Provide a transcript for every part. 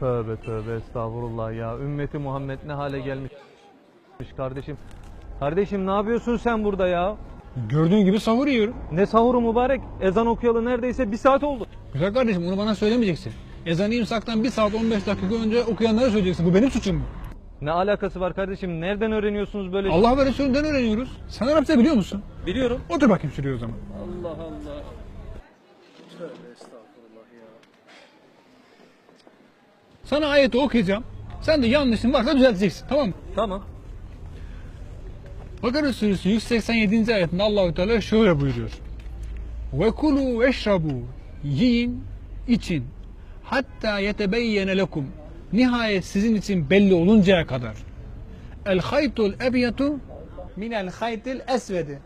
Tövbe tövbe estağfurullah ya. Ümmeti Muhammed ne hale gelmiş kardeşim. Kardeşim ne yapıyorsun sen burada ya? Gördüğün gibi sahur yiyorum. Ne sahuru mübarek? Ezan okuyalı neredeyse bir saat oldu. Güzel kardeşim onu bana söylemeyeceksin. Ezanı imsaktan 1 saat 15 dakika önce okuyanlara söyleyeceksin. Bu benim suçum mu? Ne alakası var kardeşim? Nereden öğreniyorsunuz böyle? Allah ve Resulü'nden öğreniyoruz. Sen Arapça biliyor musun? Biliyorum. Otur bakayım şuraya o zaman. Allah Allah. Sana ayeti okuyacağım. Sen de yanlışın varsa düzelteceksin. Tamam mı? Tamam. Bakara suresi 187. ayetinde Allahu Teala şöyle buyuruyor. Ve kulu veşrabu yiyin için hatta yetebeyyene lekum nihayet sizin için belli oluncaya kadar el haytul ebyatu minel haytil esvedi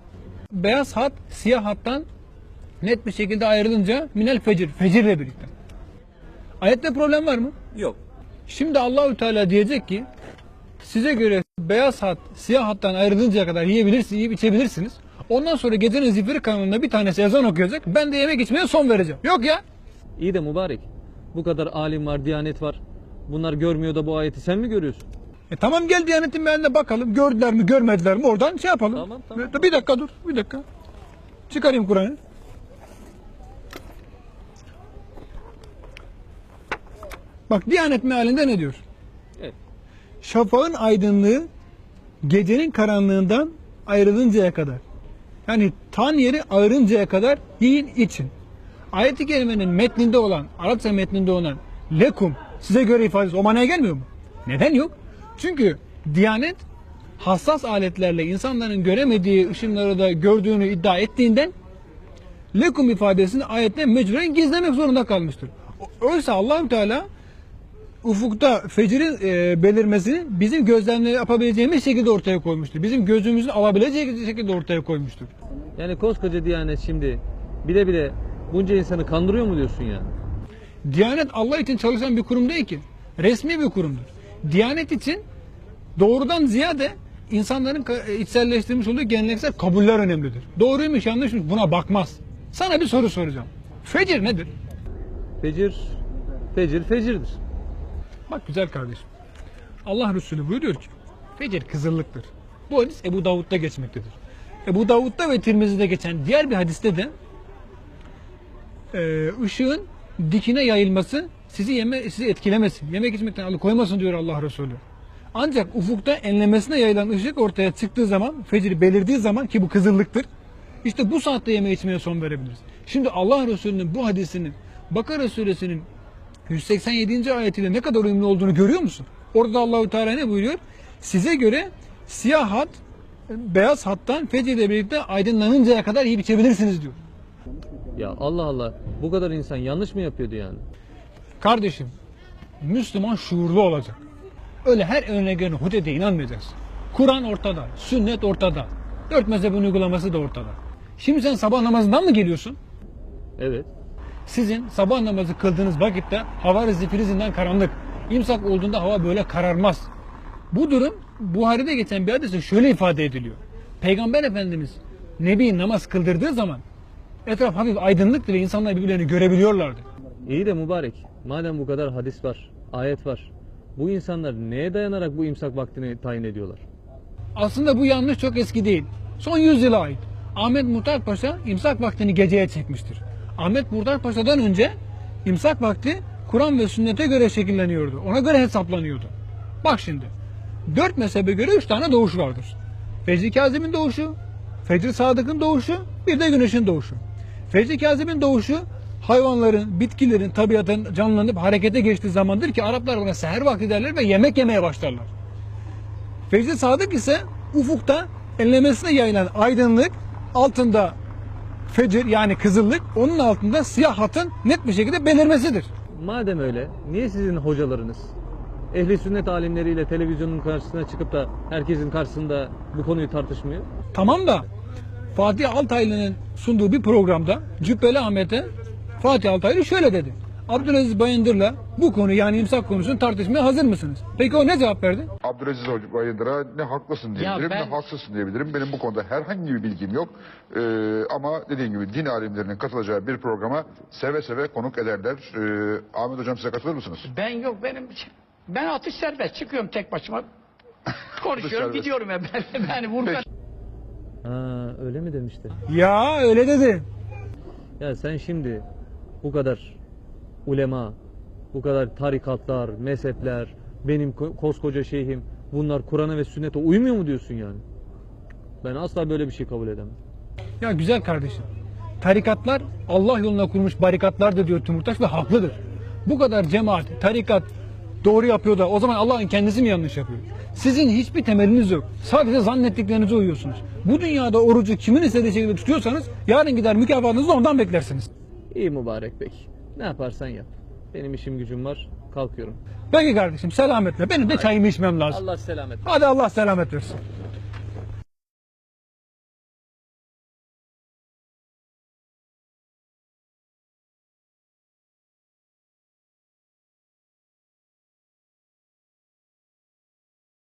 beyaz hat siyah hattan net bir şekilde ayrılınca minel fecir fecirle birlikte. Ayette problem var mı? Yok. Şimdi Allahü Teala diyecek ki size göre beyaz hat siyah hattan ayrılıncaya kadar yiyebilirsiniz, yiyip içebilirsiniz. Ondan sonra gecenin zifiri kanalında bir tanesi ezan okuyacak. Ben de yemek içmeye son vereceğim. Yok ya. İyi de mübarek. Bu kadar alim var, diyanet var. Bunlar görmüyor da bu ayeti sen mi görüyorsun? E tamam gel Diyanet'in mealine bakalım. Gördüler mi görmediler mi oradan şey yapalım. Tamam, tamam. Bir dakika dur bir dakika. Çıkarayım Kur'an'ı. Bak Diyanet mealinde ne diyor? Şafağın aydınlığı gecenin karanlığından ayrılıncaya kadar. Yani tan yeri ağırıncaya kadar yiyin için. Ayet-i kerimenin metninde olan, Arapça metninde olan lekum size göre ifadesi o manaya gelmiyor mu? Neden yok? Çünkü Diyanet hassas aletlerle insanların göremediği ışınları da gördüğünü iddia ettiğinden lekum ifadesini ayette mecburen gizlemek zorunda kalmıştır. Oysa Allahü Teala ufukta fecirin e, belirmesini bizim gözlemle yapabileceğimiz şekilde ortaya koymuştur. Bizim gözümüzün alabileceği şekilde ortaya koymuştur. Yani koskoca diyanet şimdi bile bile bunca insanı kandırıyor mu diyorsun yani? Diyanet Allah için çalışan bir kurum değil ki. Resmi bir kurumdur. Diyanet için doğrudan ziyade insanların ka- içselleştirmiş olduğu geleneksel kabuller önemlidir. Doğruymuş yanlışmış buna bakmaz. Sana bir soru soracağım. Fecir nedir? Fecir, fecir, fecirdir. Bak güzel kardeşim. Allah Resulü buyuruyor ki fecir kızıllıktır. Bu hadis Ebu Davud'da geçmektedir. Ebu Davud'da ve Tirmizi'de geçen diğer bir hadiste de e, ışığın dikine yayılması sizi yeme sizi etkilemesin. Yemek içmekten alıkoymasın diyor Allah Resulü. Ancak ufukta enlemesine yayılan ışık ortaya çıktığı zaman, fecir belirdiği zaman ki bu kızıllıktır. İşte bu saatte yeme içmeye son verebiliriz. Şimdi Allah Resulü'nün bu hadisinin Bakara suresinin 187. ayetiyle ne kadar uyumlu olduğunu görüyor musun? Orada Allahu Teala ne buyuruyor? Size göre siyah hat beyaz hattan fecir ile birlikte aydınlanıncaya kadar yiyip içebilirsiniz diyor. Ya Allah Allah bu kadar insan yanlış mı yapıyordu yani? Kardeşim, Müslüman şuurlu olacak. Öyle her önüne gelen hudede inanmayacaksın. Kur'an ortada, sünnet ortada. Dört mezhebin uygulaması da ortada. Şimdi sen sabah namazından mı geliyorsun? Evet. Sizin sabah namazı kıldığınız vakitte hava zifirizinden karanlık. İmsak olduğunda hava böyle kararmaz. Bu durum Buhari'de geçen bir hadiste şöyle ifade ediliyor. Peygamber Efendimiz Nebi namaz kıldırdığı zaman etraf hafif aydınlıktı ve insanlar birbirlerini görebiliyorlardı. İyi de mübarek. Madem bu kadar hadis var, ayet var. Bu insanlar neye dayanarak bu imsak vaktini tayin ediyorlar? Aslında bu yanlış çok eski değil. Son yüzyıla ait. Ahmet Muhtar Paşa imsak vaktini geceye çekmiştir. Ahmet Muhtar Paşa'dan önce imsak vakti Kur'an ve sünnete göre şekilleniyordu. Ona göre hesaplanıyordu. Bak şimdi. Dört mezhebe göre üç tane doğuş vardır. Fecri Kazim'in doğuşu, Fecri Sadık'ın doğuşu, bir de güneşin doğuşu. Fecri Kazim'in doğuşu hayvanların, bitkilerin, tabiatın canlanıp harekete geçtiği zamandır ki Araplar buna seher vakti derler ve yemek yemeye başlarlar. Fecri Sadık ise ufukta enlemesine yayılan aydınlık altında fecir yani kızıllık onun altında siyah hatın net bir şekilde belirmesidir. Madem öyle, niye sizin hocalarınız ehli sünnet alimleriyle televizyonun karşısına çıkıp da herkesin karşısında bu konuyu tartışmıyor? Tamam da Fatih Altaylı'nın sunduğu bir programda Cübbeli Ahmet'e Fatih Altaylı şöyle dedi. Abdülaziz Bayındır'la bu konu yani imsak konusunu tartışmaya hazır mısınız? Peki o ne cevap verdi? Abdülaziz Bayındır'a ne haklısın diyebilirim ben- ne haksızsın diyebilirim. Benim bu konuda herhangi bir bilgim yok. Ee, ama dediğim gibi din alimlerinin katılacağı bir programa seve seve konuk ederler. Ee, Ahmet Hocam size katılır mısınız? Ben yok benim ben atış serbest çıkıyorum tek başıma. Konuşuyorum gidiyorum ben. Ben Vurkan Ha, öyle mi demişti? Ya öyle dedi. Ya sen şimdi bu kadar ulema, bu kadar tarikatlar, mezhepler, benim ko- koskoca şeyhim bunlar Kur'an'a ve sünnete uymuyor mu diyorsun yani? Ben asla böyle bir şey kabul edemem. Ya güzel kardeşim. Tarikatlar Allah yoluna kurmuş barikatlardır diyor Timurtaş ve haklıdır. Bu kadar cemaat, tarikat doğru yapıyor da o zaman Allah'ın kendisi mi yanlış yapıyor? Sizin hiçbir temeliniz yok. Sadece zannettiklerinize uyuyorsunuz. Bu dünyada orucu kimin istediği şekilde tutuyorsanız yarın gider mükafatınızı ondan beklersiniz. İyi mübarek bey. Ne yaparsan yap. Benim işim gücüm var. Kalkıyorum. Peki kardeşim selametle. Benim de çayımı içmem lazım. Allah selamet. Hadi Allah selamet versin.